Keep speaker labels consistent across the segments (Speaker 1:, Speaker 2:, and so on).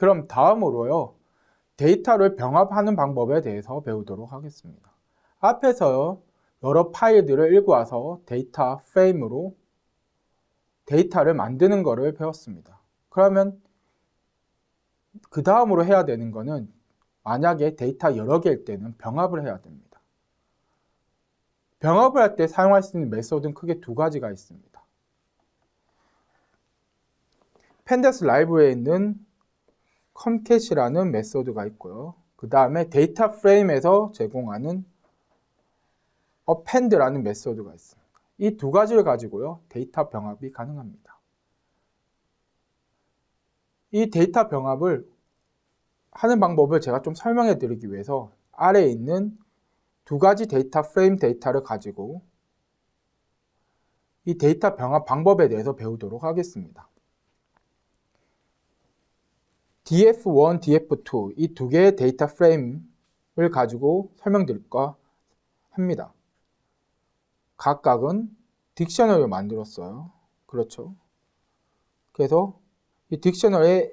Speaker 1: 그럼 다음으로요. 데이터를 병합하는 방법에 대해서 배우도록 하겠습니다. 앞에서요. 여러 파일들을 읽어와서 데이터 프레임으로 데이터를 만드는 것을 배웠습니다. 그러면 그 다음으로 해야 되는 거는 만약에 데이터 여러 개일 때는 병합을 해야 됩니다. 병합을 할 때 사용할 수 있는 메소드는 크게 두 가지가 있습니다. 펜데스 라이브러리에 있는 컴캣이라는 메소드가 있고요. 그 다음에 데이터 프레임에서 제공하는 append라는 메소드가 있습니다. 이 두 가지를 가지고요. 데이터 병합이 가능합니다. 이 데이터 병합을 하는 방법을 제가 좀 설명해 드리기 위해서 아래에 있는 두 가지 데이터 프레임 데이터를 가지고 이 데이터 병합 방법에 대해서 배우도록 하겠습니다. Df1, df2 이 두 개의 데이터 프레임을 가지고 설명드릴까 합니다. 각각은 딕셔너리를 만들었어요. 그렇죠. 그래서 이 딕셔너리에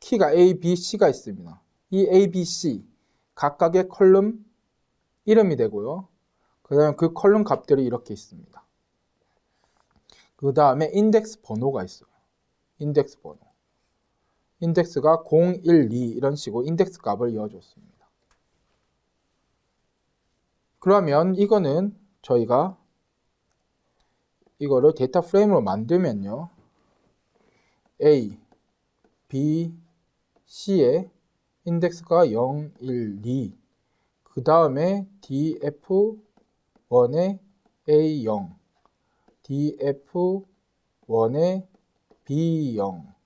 Speaker 1: 키가 A, B, C가 있습니다. 이 A, B, C 각각의 컬럼 이름이 되고요. 그 다음에 그 컬럼 값들이 이렇게 있습니다. 그 다음에 인덱스 번호가 있어요. 인덱스 번호. 인덱스가 0, 1, 2 이런 식으로 인덱스 값을 이어줬습니다. 그러면 이거는 저희가 이거를 데이터 프레임으로 만들면요. A, B, C의 인덱스가 0, 1, 2. 그 다음에 DF1의 A0, DF1의 B0,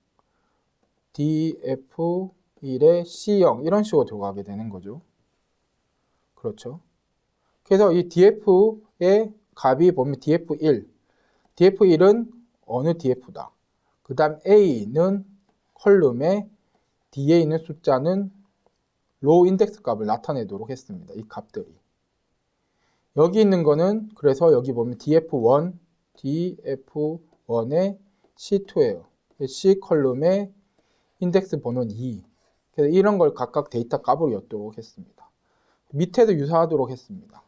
Speaker 1: DF1의 C0 이런 식으로 들어가게 되는 거죠. 그렇죠. 그래서 이 DF의 값이 보면 DF1, DF1은 어느 DF다. 그 다음 A는 컬럼에 D에 있는 숫자는 로우 인덱스 값을 나타내도록 했습니다. 이 값들이. 여기 있는 거는 그래서 여기 보면 df1, df1의 c2예요. c 컬럼의 인덱스 번호는 2. 그래서 이런 걸 각각 데이터 값으로 엿도록 했습니다. 밑에도 유사하도록 했습니다.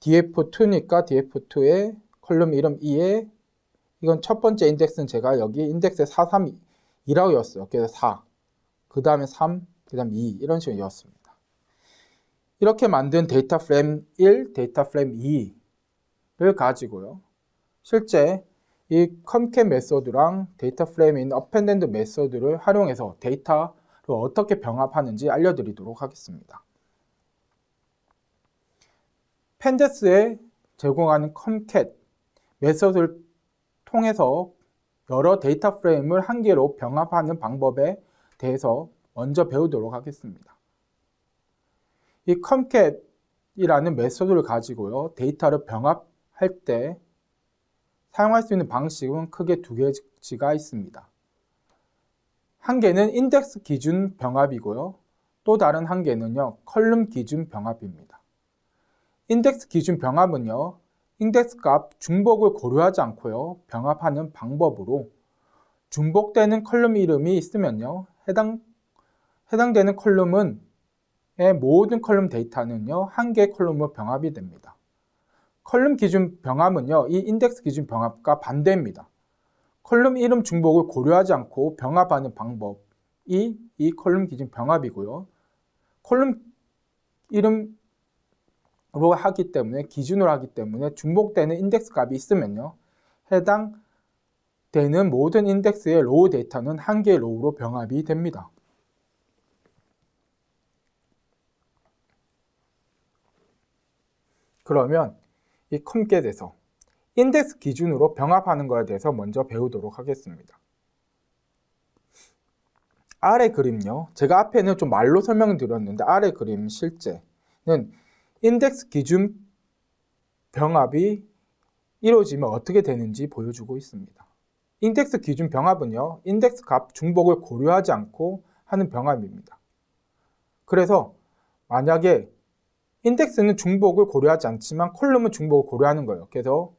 Speaker 1: df2니까 df2의 컬럼 이름 2에 이건 첫 번째 인덱스는 제가 여기 인덱스 432라고 였어요. 그래서 4. 그 다음에 3, 그 다음 2 이런 식으로 이었습니다. 이렇게 만든 데이터 프레임 1, 데이터 프레임 2를 가지고요. 실제 이 컴캣 메소드랑 데이터 프레임인 appended 메소드를 활용해서 데이터를 어떻게 병합하는지 알려드리도록 하겠습니다. 펜데스에 제공하는 컴캣 메소드를 통해서 여러 데이터 프레임을 한 개로 병합하는 방법에 대해서 먼저 배우도록 하겠습니다. 이 컴캣이라는 메소드를 가지고요. 데이터를 병합할 때 사용할 수 있는 방식은 크게 두 가지가 있습니다. 한 개는 인덱스 기준 병합이고요. 또 다른 한 개는요. 컬럼 기준 병합입니다. 인덱스 기준 병합은요. 인덱스 값 중복을 고려하지 않고요. 병합하는 방법으로 중복되는 컬럼 이름이 있으면요. 해당, 해당되는 컬럼은 모든 컬럼 데이터는요. 한 개의 컬럼으로 병합이 됩니다. 컬럼 기준 병합은요. 이 인덱스 기준 병합과 반대입니다. 컬럼 이름 중복을 고려하지 않고 병합하는 방법이 이 컬럼 기준 병합이고요. 컬럼 이름으로 하기 때문에 기준으로 하기 때문에 중복되는 인덱스 값이 있으면요. 해당 되는 모든 인덱스의 로우 데이터는 한 개의 로우로 병합이 됩니다. 그러면 이 컴겟에서 인덱스 기준으로 병합하는 것에 대해서 먼저 배우도록 하겠습니다. 아래 그림요. 제가 앞에는 좀 말로 설명드렸는데 아래 그림 실제는 인덱스 기준 병합이 이루어지면 어떻게 되는지 보여주고 있습니다. 인덱스 기준 병합은요, 인덱스 값 중복을 고려하지 않고 하는 병합입니다. 그래서 만약에 인덱스는 중복을 고려하지 않지만 콜럼은 중복을 고려하는 거예요. 그래서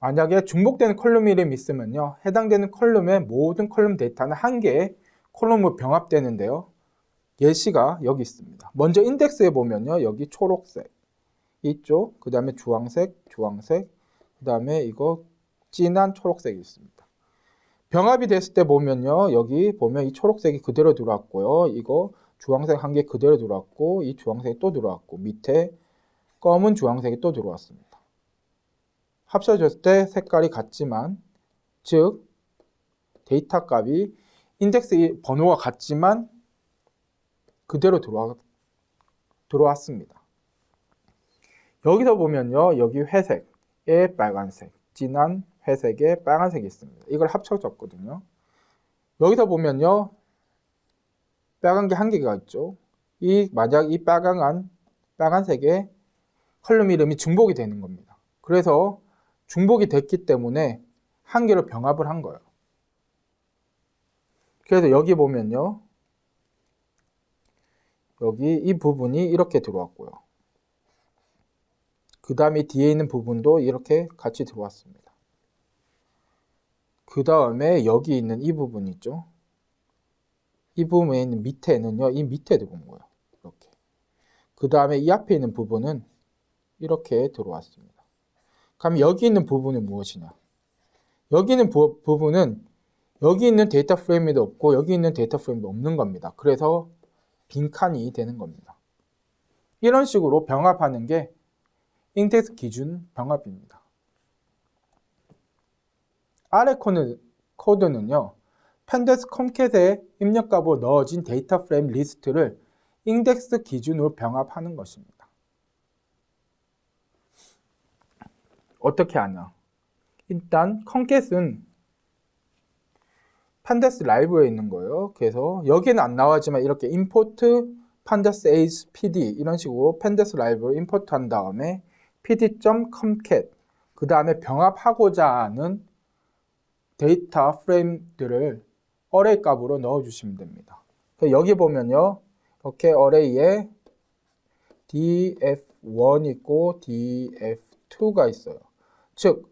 Speaker 1: 만약에 중복되는 컬럼 이름이 있으면요. 해당되는 컬럼의 모든 컬럼 데이터는 한 개의 컬럼으로 병합되는데요. 예시가 여기 있습니다. 먼저 인덱스에 보면요. 여기 초록색 이쪽, 그 다음에 주황색, 주황색, 그 다음에 이거 진한 초록색이 있습니다. 병합이 됐을 때 보면요. 여기 보면 이 초록색이 그대로 들어왔고요. 이거 주황색 한 개 그대로 들어왔고 이 주황색이 또 들어왔고 밑에 검은 주황색이 또 들어왔습니다. 합쳐졌을 때 색깔이 같지만 즉 데이터 값이 인덱스 번호가 같지만 그대로 들어와, 들어왔습니다. 여기서 보면요. 여기 회색에 빨간색, 진한 회색에 빨간색이 있습니다. 이걸 합쳐졌거든요. 여기서 보면요. 빨간 게 한 개가 있죠. 이 만약 이 빨강한 빨간색에 컬럼 이름이 중복이 되는 겁니다. 그래서 중복이 됐기 때문에 한 개로 병합을 한 거예요. 그래서 여기 보면요. 여기 이 부분이 이렇게 들어왔고요. 그 다음에 뒤에 있는 부분도 이렇게 같이 들어왔습니다. 그 다음에 여기 있는 이 부분 있죠. 이 부분에 있는 밑에는요. 이 밑에 들어온 거예요. 이렇게. 그 다음에 이 앞에 있는 부분은 이렇게 들어왔습니다. 그럼 여기 있는 부분은 무엇이냐? 여기 있는 부, 부분은 여기 있는 데이터 프레임도 없고 여기 있는 데이터 프레임도 없는 겁니다. 그래서 빈칸이 되는 겁니다. 이런 식으로 병합하는 게 인텍스 기준 병합입니다. 아래 코드, 코드는요. 펜데스 컴캣에 입력값으로 넣어진 데이터 프레임 리스트를 인덱스 기준으로 병합하는 것입니다. 어떻게 하냐? 일단 컴캣은 판데스 라이브에 있는 거예요. 그래서 여기는 안 나와지만 이렇게 import pandas as pd 이런 식으로 판데스 라이브를 임포트 한 다음에 pd.comcat 그 다음에 병합하고자 하는 데이터 프레임들을 어레이 값으로 넣어주시면 됩니다. 여기 보면요. 이렇게 어레이에 df1 있고 df2가 있어요. 즉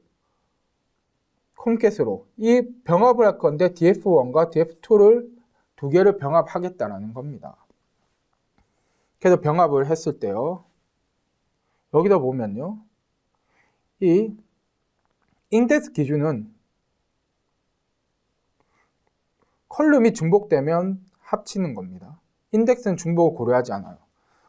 Speaker 1: 콤캣으로 이 병합을 할 건데 df1과 df2를 두 개를 병합하겠다라는 겁니다. 그래서 병합을 했을 때요. 여기다 보면요. 이 인덱스 기준은 컬럼이 중복되면 합치는 겁니다. 인덱스는 중복을 고려하지 않아요.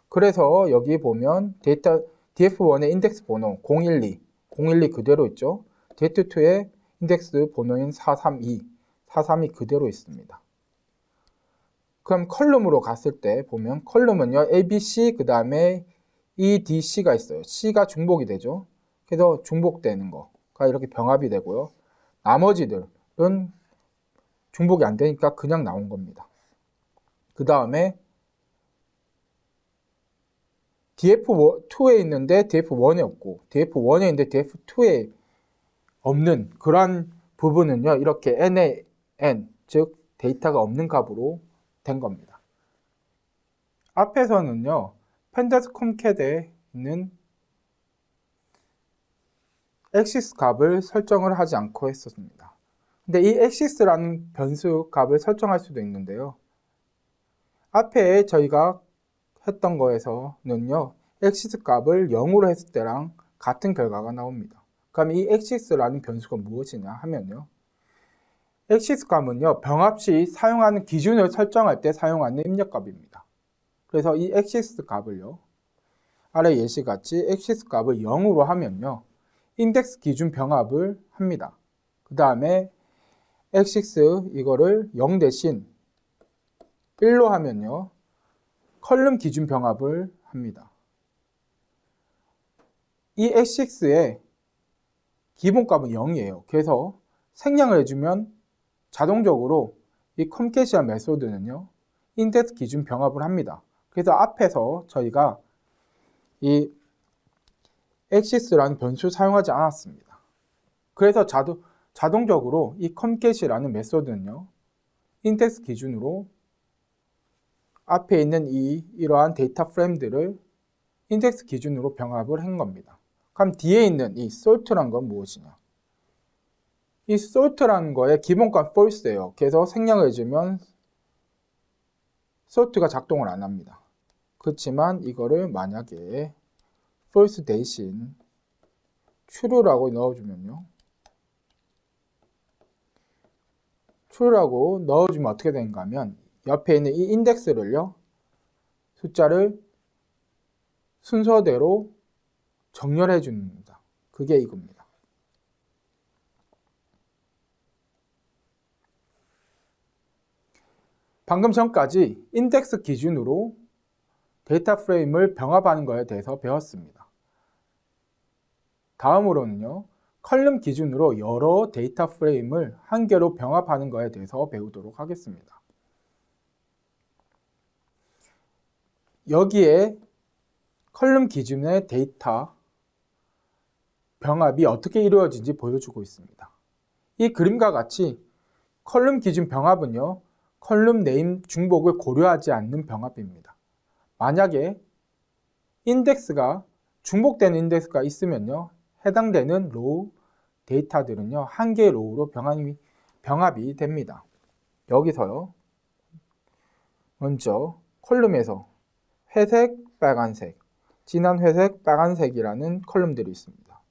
Speaker 1: 그래서 여기 보면 데이터 df1의 인덱스 번호 012, 012 그대로 있죠. df2의 인덱스 번호인 432, 432 그대로 있습니다. 그럼 컬럼으로 갔을 때 보면 컬럼은요 ABC 그 다음에 EDC가 있어요. C가 중복이 되죠. 그래서 중복되는 거가 이렇게 병합이 되고요. 나머지들은 중복이 안 되니까 그냥 나온 겁니다. 그 다음에 DF2에 있는데 DF1에 없고 DF1에 있는데 DF2에 없는 그러한 부분은요. 이렇게 n의 n, 즉 데이터가 없는 값으로 된 겁니다. 앞에서는요. 펜데스 콤캣에 있는 엑시스 값을 설정을 하지 않고 했었습니다. 근데 이 엑시스라는 변수 값을 설정할 수도 있는데요. 앞에 저희가 했던 거에서는요. 엑시스 값을 0으로 했을 때랑 같은 결과가 나옵니다. 그럼 이 엑시스라는 변수가 무엇이냐 하면요. 엑시스 값은요. 병합 시 사용하는 기준을 설정할 때 사용하는 입력값입니다. 그래서 이 엑시스 값을요. 아래 예시같이 엑시스 값을 0으로 하면요. 인덱스 기준 병합을 합니다. 그 다음에 엑시스 이거를 0 대신 1로 하면요. 컬럼 기준 병합을 합니다. 이 엑시스의 기본값은 0이에요. 그래서 생략을 해주면 자동적으로 이 컴캐시한 메소드는요. 인덱스 기준 병합을 합니다. 그래서 앞에서 저희가 이 엑시스라는 변수 사용하지 않았습니다. 그래서 자동, 자동적으로 이 컴겟이라는 메소드는요. 인덱스 기준으로 앞에 있는 이 이러한 데이터 프레임들을 인덱스 기준으로 병합을 한 겁니다. 그럼 뒤에 있는 이 sort란 건 무엇이냐? 이 sort라는 거의 기본값 false예요. 그래서 생략을 해주면 sort가 작동을 안 합니다. 그렇지만 이거를 만약에 false 대신 true라고 넣어주면요. True라고 넣어주면 어떻게 되는가 하면 옆에 있는 이 인덱스를요. 숫자를 순서대로 정렬해 줍니다. 그게 이겁니다. 방금 전까지 인덱스 기준으로 데이터 프레임을 병합하는 것에 대해서 배웠습니다. 다음으로는요. 컬럼 기준으로 여러 데이터 프레임을 한 개로 병합하는 것에 대해서 배우도록 하겠습니다. 여기에 컬럼 기준의 데이터 병합이 어떻게 이루어진지 보여주고 있습니다. 이 그림과 같이 컬럼 기준 병합은요. 컬럼 네임 중복을 고려하지 않는 병합입니다. 만약에 인덱스가 중복되는 인덱스가 있으면요. 해당되는 로우 데이터들은요. 한 개의 로우로 병합이, 병합이 됩니다. 여기서요. 먼저 컬럼에서 회색, 빨간색, 진한 회색, 빨간색이라는 컬럼들이 있습니다.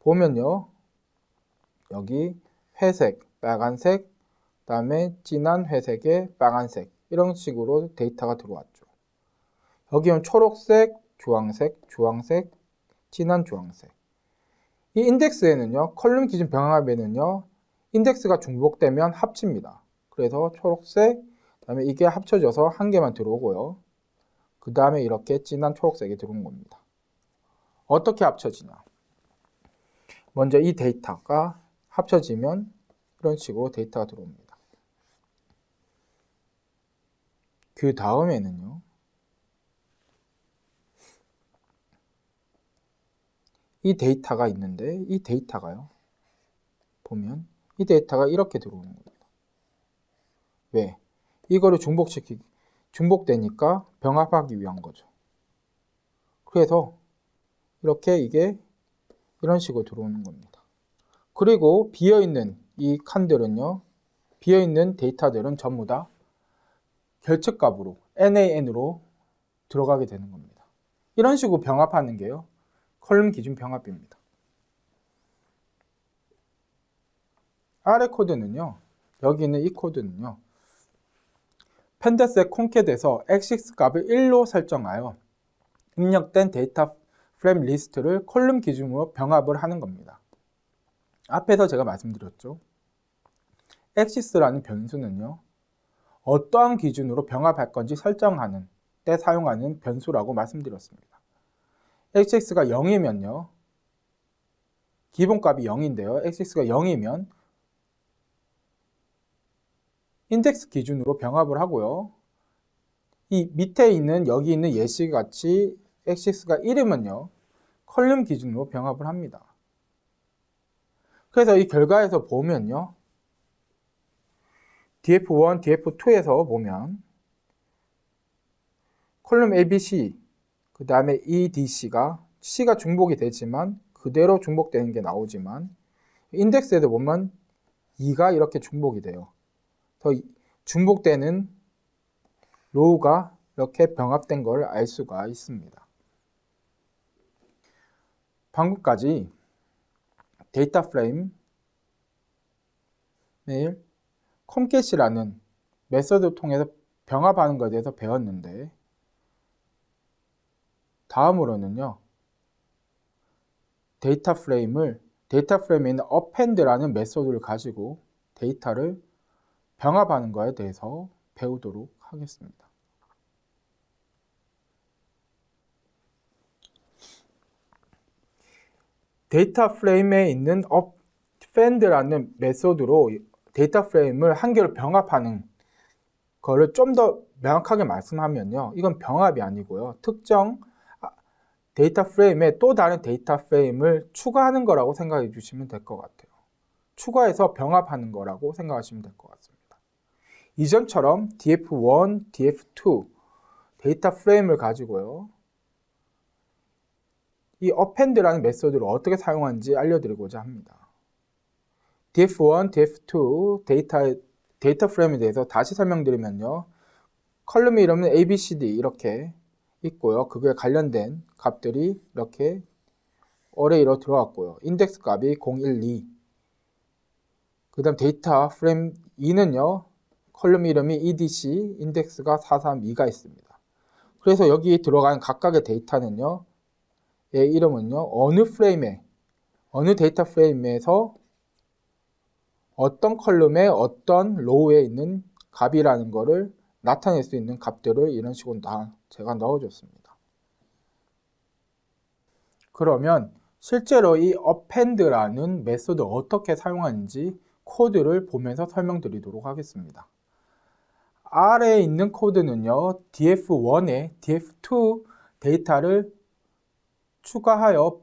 Speaker 1: 보면요. 여기 회색, 빨간색, 그 다음에 진한 회색에 빨간색 이런 식으로 데이터가 들어왔죠. 여기는 초록색, 주황색, 주황색, 진한 주황색. 이 인덱스에는요, 컬럼 기준 병합에는요, 인덱스가 중복되면 합칩니다. 그래서 초록색, 그 다음에 이게 합쳐져서 한 개만 들어오고요. 그 다음에 이렇게 진한 초록색이 들어온 겁니다. 어떻게 합쳐지냐? 먼저 이 데이터가 합쳐지면 이런 식으로 데이터가 들어옵니다. 그 다음에는요. 이 데이터가 있는데 이 데이터가요. 보면 이 데이터가 이렇게 들어오는 겁니다. 왜? 이거를 중복시키 중복되니까 병합하기 위한 거죠. 그래서 이렇게 이게 이런 식으로 들어오는 겁니다. 그리고 비어있는 이 칸들은요. 비어있는 데이터들은 전부 다 결측값으로 NAN으로 들어가게 되는 겁니다. 이런 식으로 병합하는 게요. 컬럼 기준 병합입니다. 아래 코드는요. 여기 있는 이 코드는요. 펜데스의 콘캣에서 x 값을 1로 설정하여 입력된 데이터 프레임 리스트를 컬럼 기준으로 병합을 하는 겁니다. 앞에서 제가 말씀드렸죠. ax라는 변수는요. 어떠한 기준으로 병합할 건지 설정하는 때 사용하는 변수라고 말씀드렸습니다. Xx가 0이면요. 기본값이 0인데요. xx가 0이면 인덱스 기준으로 병합을 하고요. 이 밑에 있는 여기 있는 예시 같이 xx가 1이면요. 컬럼 기준으로 병합을 합니다. 그래서 이 결과에서 보면요. df1, df2에서 보면 컬럼 ABC 그 다음에 EDC가 C가 중복이 되지만 그대로 중복되는 게 나오지만 인덱스에도 보면 2가 이렇게 중복이 돼요. 더 중복되는 로우가 이렇게 병합된 걸 알 수가 있습니다. 방금까지 데이터 프레임 메일 컴캣이라는 메서드 통해서 병합하는 것에 대해서 배웠는데 다음으로는요. 데이터 프레임을 데이터 프레임에 있는 append라는 메소드를 가지고 데이터를 병합하는 것에 대해서 배우도록 하겠습니다. 데이터 프레임에 있는 append라는 메소드로 데이터 프레임을 한 개로 병합하는 거를 좀 더 명확하게 말씀하면요. 이건 병합이 아니고요. 특정 아, 데이터 프레임에 또 다른 데이터 프레임을 추가하는 거라고 생각해 주시면 될 것 같아요. 추가해서 병합하는 거라고 생각하시면 될 것 같습니다. 이전처럼 df1, df2 데이터 프레임을 가지고요. 이 append라는 메소드를 어떻게 사용하는지 알려드리고자 합니다. df1, df2 데이터 데이터 프레임에 대해서 다시 설명드리면요. 컬럼 이름은 abcd 이렇게 있고요. 그거에 관련된 값들이 이렇게 어레이로 들어왔고요. 인덱스 값이 012. 그 다음 데이터 프레임 2는요. 컬럼 이름이 edc, 인덱스가 432가 있습니다. 그래서 여기 들어간 각각의 데이터는요. 의 이름은요. 어느 프레임에 어느 데이터 프레임에서 어떤 컬럼에 어떤 로우에 있는 값이라는 거를 나타낼 수 있는 값들을 이런 식으로 다 제가 넣어줬습니다. 그러면 실제로 이 append라는 메소드 어떻게 사용하는지 코드를 보면서 설명드리도록 하겠습니다. 아래에 있는 코드는요, df1에 df2 데이터를 추가하여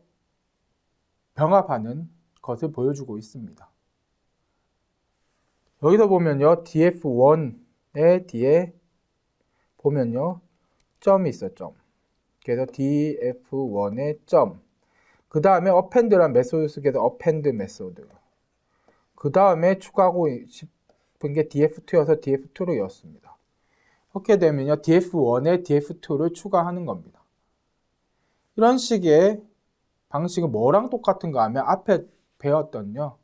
Speaker 1: 병합하는 것을 보여주고 있습니다. 여기서 보면요, df1의 뒤에 보면요, 점이 있어요, 점. 그래서 df1의 점. 그 다음에 append란 메소드 속에서 append 메소드. 그 다음에 추가하고 싶은 게 df2여서 df2로 였습니다. 이렇게 되면요, df1에 df2를 추가하는 겁니다. 이런 식의 방식은 뭐랑 똑같은가 하면 앞에 배웠던요.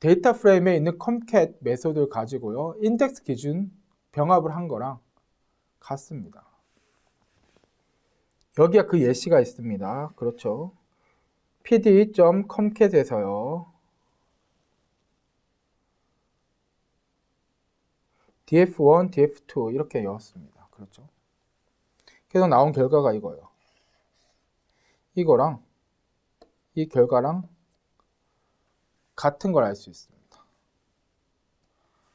Speaker 1: 데이터 프레임에 있는 컴캣 메소드를 가지고요. 인덱스 기준 병합을 한 거랑 같습니다. 여기가 그 예시가 있습니다. 그렇죠. pd.comcat에서요. df1, df2 이렇게 넣었습니다. 그렇죠. 그래서 나온 결과가 이거예요. 이거랑 이 결과랑 같은 걸 알 수 있습니다.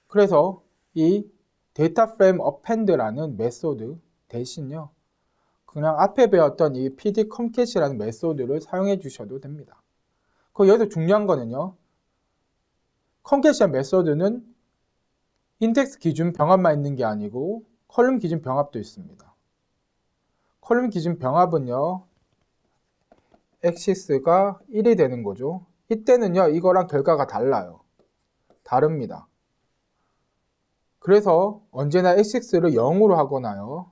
Speaker 1: 그래서 이 데이터 프레임 append라는 메소드 대신요. 그냥 앞에 배웠던 이 pd comcat이라는 메소드를 사용해 주셔도 됩니다. 그 여기서 중요한 거는요. comcat이라는 메소드는 인덱스 기준 병합만 있는 게 아니고 컬럼 기준 병합도 있습니다. 컬럼 기준 병합은요. 엑시스가 1이 되는 거죠. 이때는요, 이거랑 결과가 달라요. 다릅니다. 그래서 언제나 엑시스를 0으로 하거나요.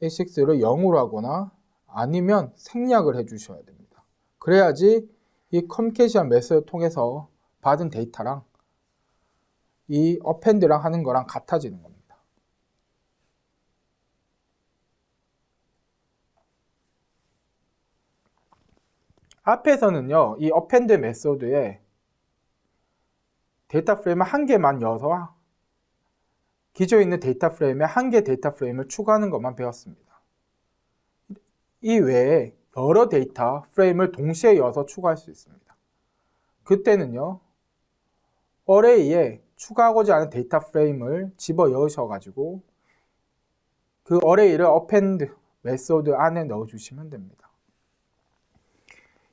Speaker 1: 엑시스를 0으로 하거나 아니면 생략을 해 주셔야 됩니다. 그래야지 이 컴캐시한 메소드 통해서 받은 데이터랑 이 어펜드랑 하는 거랑 같아지는 겁니다. 앞에서는요, 이 append 메소드에 데이터 프레임을 한 개만 여서 기존에 있는 데이터 프레임에 한 개 데이터 프레임을 추가하는 것만 배웠습니다. 이 외에 여러 데이터 프레임을 동시에 여서 추가할 수 있습니다. 그때는요, 어레이에 추가하고자 하는 데이터 프레임을 집어 넣으셔가지고 그 어레이를 append 메소드 안에 넣어주시면 됩니다.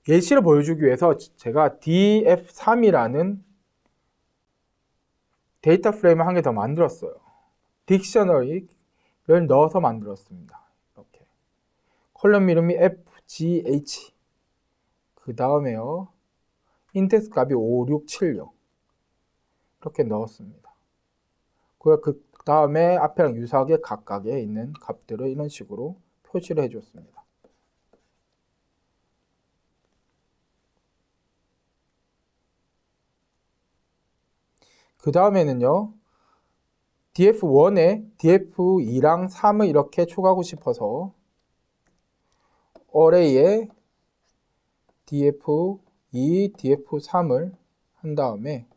Speaker 1: 예시를 보여주기 위해서 제가 df3이라는 데이터 프레임을 한 개 더 만들었어요. 딕셔너리를 넣어서 만들었습니다. 이렇게. 컬럼 이름이 fgh. 그 다음에요. 인덱스 값이 5676. 이렇게 넣었습니다. 그 다음에 앞에랑 유사하게 각각에 있는 값들을 이런 식으로 표시를 해줬습니다. 그 다음에는요. Df1에 df2랑 3을 이렇게 추가하고 싶어서 어레이에 df2, df3을 한 다음에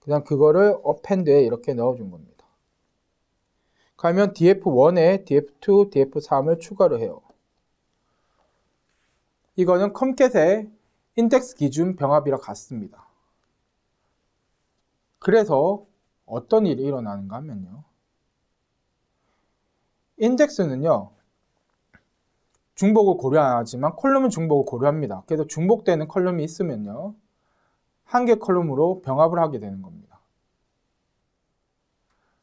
Speaker 1: 그냥 그거를 append에 이렇게 넣어준 겁니다. 그러면 df1에 df2, df3을 추가를 해요. 이거는 컴캣의 인덱스 기준 병합이랑 같습니다. 그래서 어떤 일이 일어나는가 하면요. 인덱스는요. 중복을 고려 안 하지만 컬럼은 중복을 고려합니다. 그래서 중복되는 컬럼이 있으면요. 한 개 컬럼으로 병합을 하게 되는 겁니다.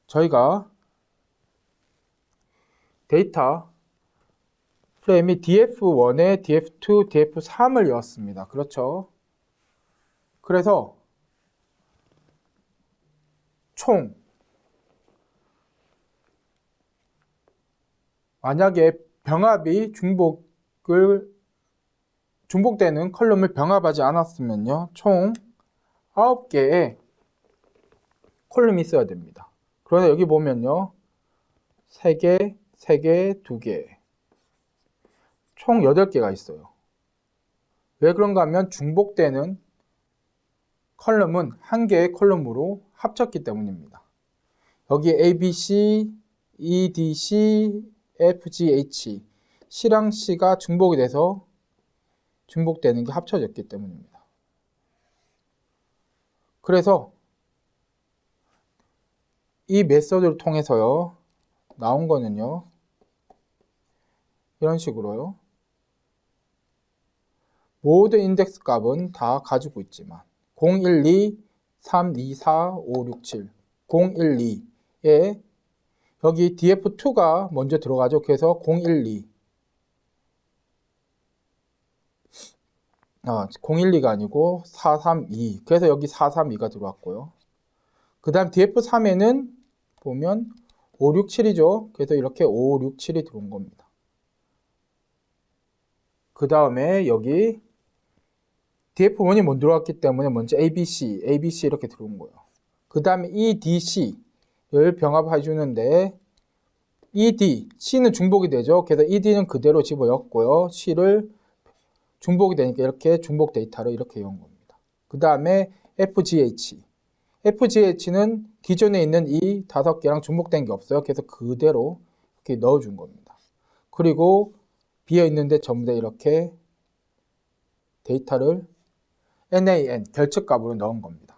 Speaker 1: 저희가 데이터 프레임이 df1에 df2, df3을 이었습니다. 그렇죠? 그래서 총 만약에 병합이 중복을 중복되는 컬럼을 병합하지 않았으면요. 총 9개의 컬럼이 있어야 됩니다. 그런데 여기 보면요. 3개, 3개, 2개. 총 8개가 있어요. 왜 그런가 하면 중복되는 컬럼은 한 개의 컬럼으로 합쳤기 때문입니다. 여기 ABC, EDC, FGH, C랑 C가 중복이 돼서 중복되는 게 합쳐졌기 때문입니다. 그래서 이 메서드를 통해서요 나온 거는요 이런 식으로요 모든 인덱스 값은 다 가지고 있지만 012, 3, 2, 4, 5, 6, 7 012에 여기 df2가 먼저 들어가죠. 그래서 012 아, 012가 아니고 432 그래서 여기 432가 들어왔고요. 그 다음 df3에는 보면 567이죠. 그래서 이렇게 567이 들어온 겁니다. 그 다음에 여기 df1이 먼저 들어왔기 때문에 먼저 abc, abc 이렇게 들어온 거예요. 그 다음에 edc를 병합해 주는데 ed, c는 중복이 되죠. 그래서 ed는 그대로 집어넣었고요. c를 중복이 되니까 이렇게 중복 데이터를 이렇게 이용 겁니다. 그 다음에 fgh, fgh는 기존에 있는 이 다섯 개랑 중복된 게 없어요. 그래서 그대로 이렇게 넣어준 겁니다. 그리고 비어 있는데 전부 다 이렇게 데이터를 NAN 결측값으로 넣은 겁니다.